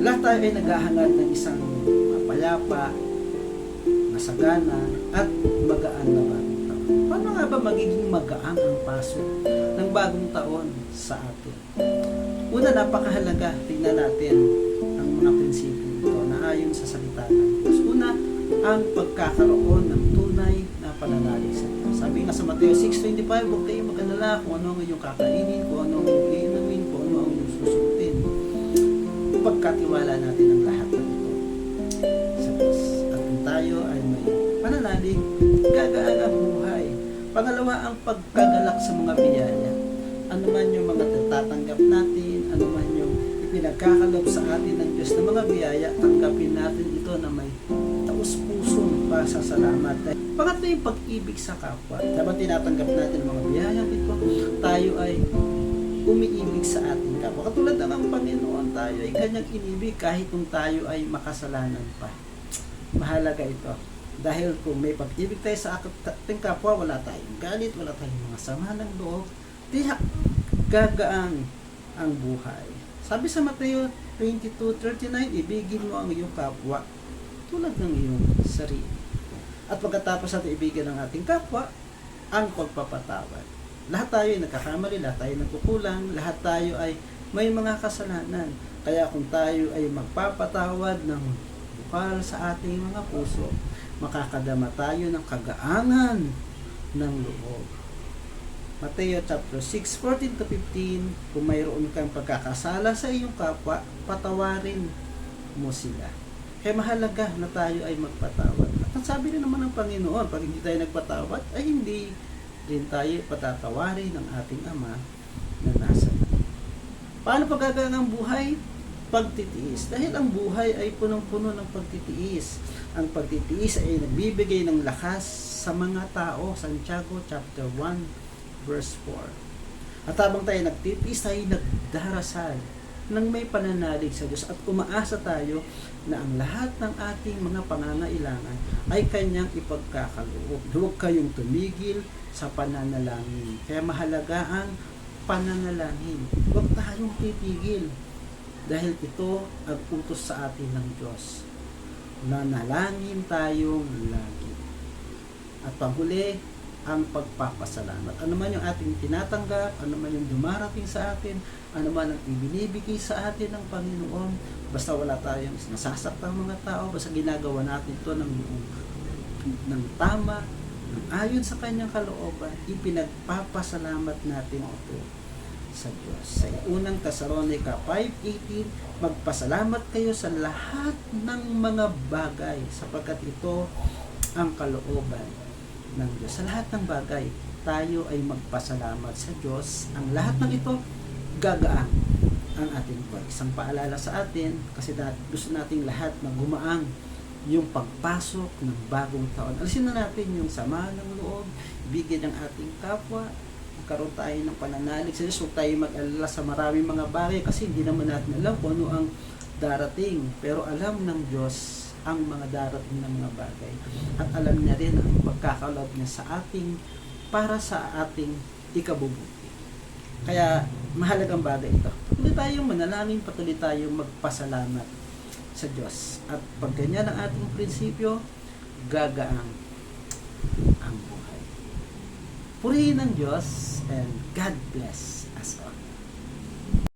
lahat tayo ay naghahangad ng isang mapayapa, masagana, at magaan na bagong taon. Paano nga ba magiging magaan ang pasok ng bagong taon sa atin? Una, napakahalaga. Tingnan natin ang mga prinsipyo ito na ayon sa salita ng Diyos. Una, ang pagkakaroon ng tunay na pananalig sa Diyos. Sabi nga sa Mateo 6.25, huwag kayong mag-alala kung ano ang inyong kakainin, kung ano ang inyong Pagkatiwala natin ang lahat ng ito sa Diyos. At kung tayo ay may pananalig, gagaan ang buhay. Pangalawa, ang pagkagalak sa mga biyaya. Ano man yung mga tatanggap natin, ano man yung ipinagkakalob sa atin ng Diyos na mga biyaya, tanggapin natin ito na may taus-pusong pasasalamat. Pangatlo yung pag-ibig sa kapwa. Dapat tinatanggap natin mga biyaya ito, tayo ay umiibig sa ating kapwa. Katulad ng ang Panginoon, tayo ay kanyang inibig kahit kung tayo ay makasalanan pa. Mahalaga ito. Dahil kung may pag-ibig tayo sa ating kapwa, wala tayong galit, wala tayong mga sama ng loob, tiyak gagaan ang buhay. Sabi sa Mateo 22:39, ibigin mo ang iyong kapwa tulad ng iyong sarili. At pagkatapos natin ibigin ang ating kapwa, ang pagpapatawad. Lahat tayo ay nagkakamali, lahat tayo nagkukulang, lahat tayo ay may mga kasalanan. Kaya kung tayo ay magpapatawad ng bukal sa ating mga puso, makakadama tayo ng kagaangan ng loob. Mateo chapter 6, 14 to 15, kung mayroon kang pagkakasala sa iyong kapwa, patawarin mo sila. Kaya mahalaga na tayo ay magpatawad. At ang sabi rin naman ng Panginoon, pag hindi tayo nagpatawad, ay hindi rin tayo patatawarin ng ating Ama na nasa. Paano paggagaan ang buhay? Pagtitiis. Dahil ang buhay ay punong-puno ng pagtitiis. Ang pagtitiis ay nagbibigay ng lakas sa mga tao. Santiago chapter 1 verse 4. At habang tayo nagtitiis, tayo nagdarasal nang may pananalig sa Diyos at umaasa tayo na ang lahat ng ating mga pangangailangan ay kanyang ipagkakaloob. Huwag kayong tumigil sa pananalangin. Kaya mahalaga ang pananalangin. Huwag tayong titigil dahil ito ang utos sa atin ng Diyos. Nanalangin tayong lagi. At panghuli, ang pagpapasalamat. Ano man yung ating tinatanggap, ano man yung dumarating sa atin, ano man ang ibinibigay sa atin ng Panginoon, basta wala tayong nasasaktang mga tao, basta ginagawa natin ito ng, ng tama, ng ayon sa kanyang kalooban, ipinagpapasalamat natin ito sa Diyos. Sa unang Thessalonica 5.18, magpasalamat kayo sa lahat ng mga bagay sapagkat ito ang kalooban ng Diyos. Sa lahat ng bagay, tayo ay magpasalamat sa Diyos. Ang lahat ng ito, gagaan ang ating buhay. Isang paalala sa atin, kasi gusto nating lahat na gumaan yung pagpasok ng bagong taon. Alisin na natin yung sama ng loob, bigyan ng ating kapwa, magkaroon tayo ng pananalig sa Diyos. Huwag tayo mag-alala sa maraming mga bagay kasi hindi naman natin alam kung ano ang darating. Pero alam ng Diyos ang mga darating na mga bagay. At alam niya rin ang pagkakalob niya sa ating para sa ating ikabubuti. Kaya mahalagang bagay ito. Patuloy tayong manalangin, patuloy tayong magpasalamat sa Diyos. At pag ganyan ang ating prinsipyo, gagaang ang buhay. Purihin ng Diyos and God bless us all.